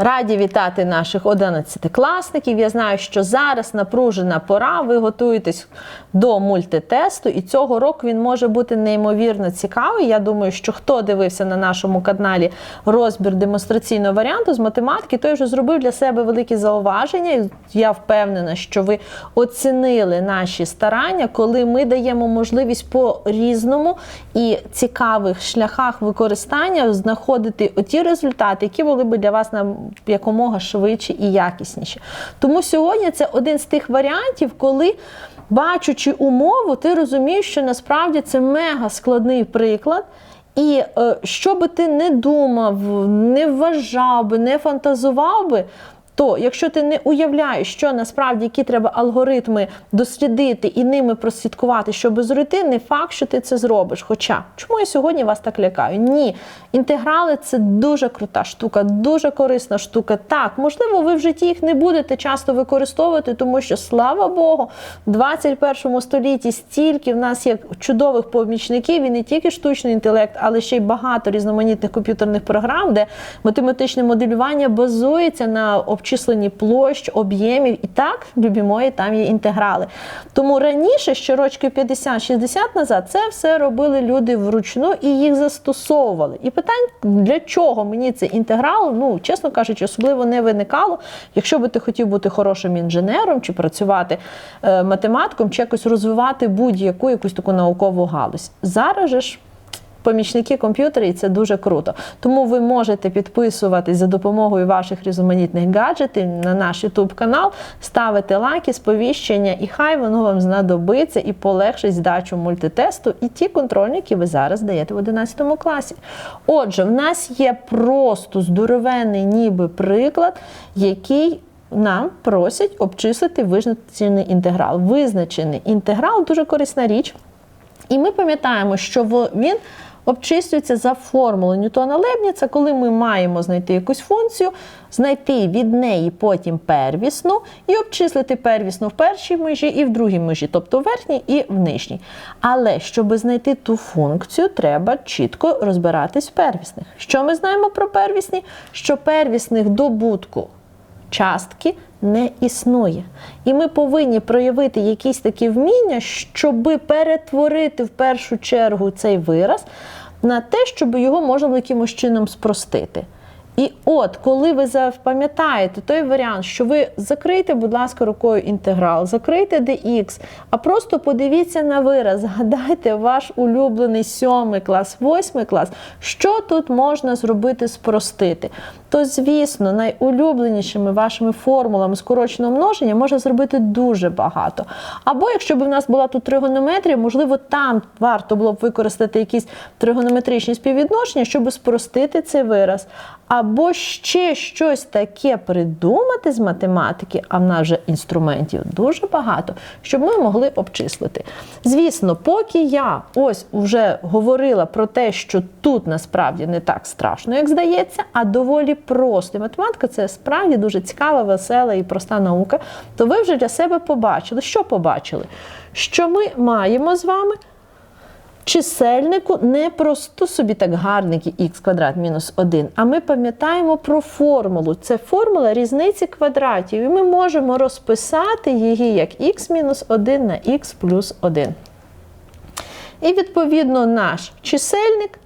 Раді вітати наших 11-класників. Я знаю, що зараз напружена пора. Ви готуєтесь до мультитесту, і цього року він може бути неймовірно цікавий. Я думаю, що хто дивився на нашому каналі розбір демонстраційного варіанту з математики, той вже зробив для себе великі зауваження. Я впевнена, що ви оцінили наші старання, коли ми даємо можливість по різному і цікавих шляхах використання знаходити оті результати, які були би для вас на якомога швидше і якісніше. Тому сьогодні це один з тих варіантів, коли. Бачучи умову, ти розумієш, що насправді це мега складний приклад. І е, що би ти не думав, не вважав би, не фантазував би, то якщо ти не уявляєш, що насправді які треба алгоритми дослідити і ними прослідкувати, щоб зройти, не факт, що ти це зробиш. Хоча, чому я сьогодні вас так лякаю? Ні, інтеграли це дуже крута штука, дуже корисна штука. Так, можливо, ви в житті їх не будете часто використовувати, тому що, слава Богу, в 21 столітті стільки в нас є чудових помічників, і не тільки штучний інтелект, але ще й багато різноманітних комп'ютерних програм, де математичне моделювання базується на обчисленні площ, об'ємів. І так, любі мої, там є інтеграли. Тому раніше, ще рочки 50-60 назад, це все робили люди вручну і їх застосовували. І питань, для чого мені цей інтеграл, ну, чесно кажучи, особливо не виникало. Якщо би ти хотів бути хорошим інженером, чи працювати е, математиком, чи якось розвивати будь-яку якусь таку наукову галузь. Зараз же ж. Помічники комп'ютера, і це дуже круто. Тому ви можете підписуватись за допомогою ваших різноманітних гаджетів на наш YouTube канал, ставити лайки, сповіщення, і хай воно вам знадобиться і полегшить здачу мультитесту і ті контрольні, які ви зараз даєте в 11 класі. Отже, в нас є просто здоровенний ніби приклад, який нам просять обчислити визначений інтеграл. Визначений інтеграл дуже корисна річ. І ми пам'ятаємо, що він обчислюється за формулою Ньютона Лебніца, коли ми маємо знайти якусь функцію, знайти від неї потім первісну і обчислити первісну в першій межі і в другій межі, тобто в верхній і в нижній. Але щоб знайти ту функцію, треба чітко розбиратись в первісних. Що ми знаємо про первісні? Що первісних добутку частки не існує. І ми повинні проявити якісь такі вміння, щоб перетворити в першу чергу цей вираз на те, щоб його можна було якимось чином спростити. І от, коли ви запам'ятаєте той варіант, що ви закрийте, будь ласка, рукою інтеграл, закрийте dx, а просто подивіться на вираз, згадайте ваш улюблений сьомий клас, восьмий клас, що тут можна зробити, спростити. То, звісно, найулюбленішими вашими формулами скороченого множення можна зробити дуже багато. Або якщо б у нас була тут тригонометрія, можливо, там варто було б використати якісь тригонометричні співвідношення, щоб спростити цей вираз. Або ще щось таке придумати з математики, а в нас вже інструментів дуже багато, щоб ми могли обчислити. Звісно, поки я ось вже говорила про те, що тут насправді не так страшно, як здається, а доволі просто. Математика це справді дуже цікава, весела і проста наука. То ви вже для себе побачили, що побачили? Що ми маємо з вами чисельнику не просто собі так гарники х квадрат мінус 1, а ми пам'ятаємо про формулу. Це формула різниці квадратів. І ми можемо розписати її як х мінус 1 на х плюс 1. І відповідно наш чисельник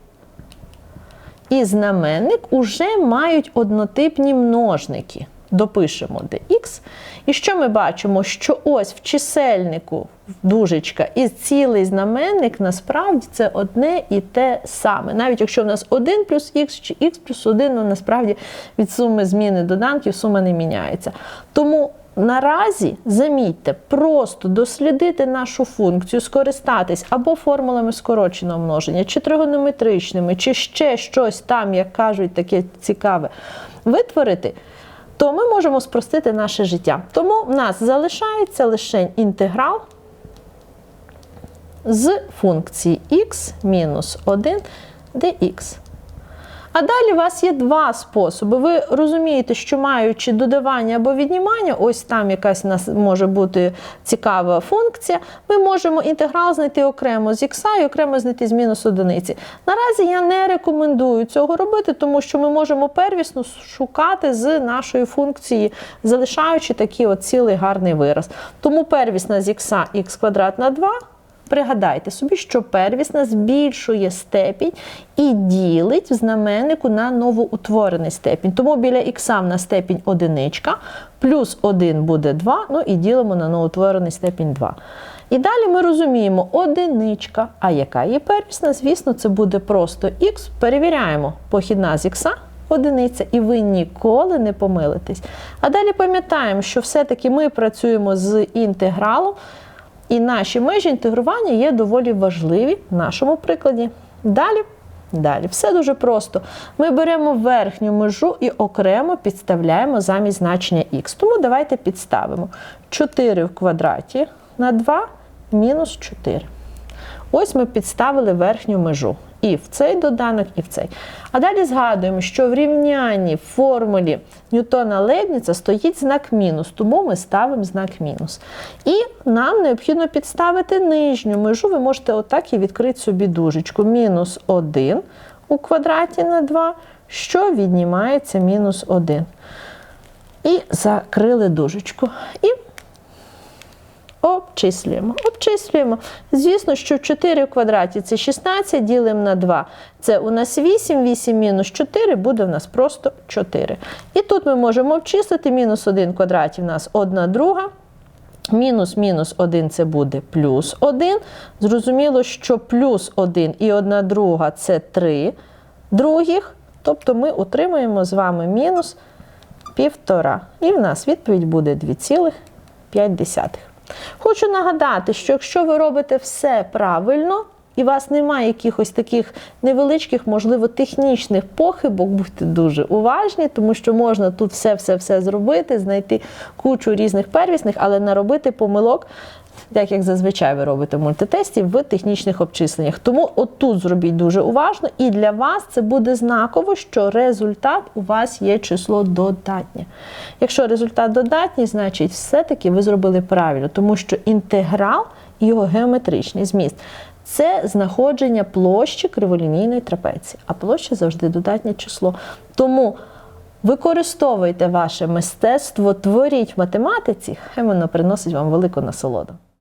і знаменник уже мають однотипні множники. Допишемо dx. І що ми бачимо? Що ось в чисельнику дужечка і цілий знаменник насправді це одне і те саме. Навіть якщо в нас 1 плюс х чи х плюс 1, ну насправді від суми зміни доданків сума не міняється. Тому Наразі, замітьте, просто дослідити нашу функцію, скористатись або формулами скороченого множення, чи тригонометричними, чи ще щось там, як кажуть, таке цікаве, витворити, то ми можемо спростити наше життя. Тому в нас залишається лише інтеграл з функції x мінус 1 dx. А далі у вас є два способи. Ви розумієте, що маючи додавання або віднімання, ось там якась у нас може бути цікава функція, ми можемо інтеграл знайти окремо з х і окремо знайти з мінус одиниці. Наразі я не рекомендую цього робити, тому що ми можемо первісно шукати з нашої функції, залишаючи такий от цілий гарний вираз. Тому первісна з х х квадрат на 2. Пригадайте собі, що первісна збільшує степінь і ділить в знаменнику на новоутворений степінь. Тому біля х в нас степінь одиничка, плюс 1 буде 2, ну і ділимо на новоутворений степінь 2. І далі ми розуміємо одиничка. А яка є первісна? Звісно, це буде просто х. Перевіряємо похідна з х. Одиниця, і ви ніколи не помилитесь. А далі пам'ятаємо, що все-таки ми працюємо з інтегралом, і наші межі інтегрування є доволі важливі в нашому прикладі. Далі, далі, все дуже просто. Ми беремо верхню межу і окремо підставляємо замість значення х. Тому давайте підставимо 4 в квадраті на 2 мінус 4. Ось ми підставили верхню межу. І в цей доданок, і в цей. А далі згадуємо, що в рівнянні в формулі Ньютона Лейбніца стоїть знак мінус, тому ми ставимо знак мінус. І нам необхідно підставити нижню межу. Ви можете отак і відкрити собі дужечку. Мінус 1 у квадраті на 2, що віднімається мінус 1. І закрили дужечку. І Обчислюємо, обчислюємо. Звісно, що 4 в квадраті це 16, ділимо на 2. Це у нас 8, 8 мінус 4 буде у нас просто 4. І тут ми можемо обчислити мінус 1 в квадраті у нас 1 друга. Мінус мінус 1 це буде плюс 1. Зрозуміло, що плюс 1 і 1 друга це 3 других. Тобто ми отримуємо з вами мінус 1,5. І в нас відповідь буде 2,5. Хочу нагадати, що якщо ви робите все правильно, і у вас немає якихось таких невеличких, можливо, технічних похибок, будьте дуже уважні, тому що можна тут все-все-все зробити, знайти кучу різних первісних, але наробити помилок, так як зазвичай ви робите мультитесті, в технічних обчисленнях. Тому отут зробіть дуже уважно, і для вас це буде знаково, що результат у вас є число додатнє. Якщо результат додатній, значить все-таки ви зробили правильно, тому що інтеграл і його геометричний зміст. Це знаходження площі криволінійної трапеції, а площа завжди додатнє число. Тому використовуйте ваше мистецтво, творіть математиці, хай воно приносить вам велику насолоду.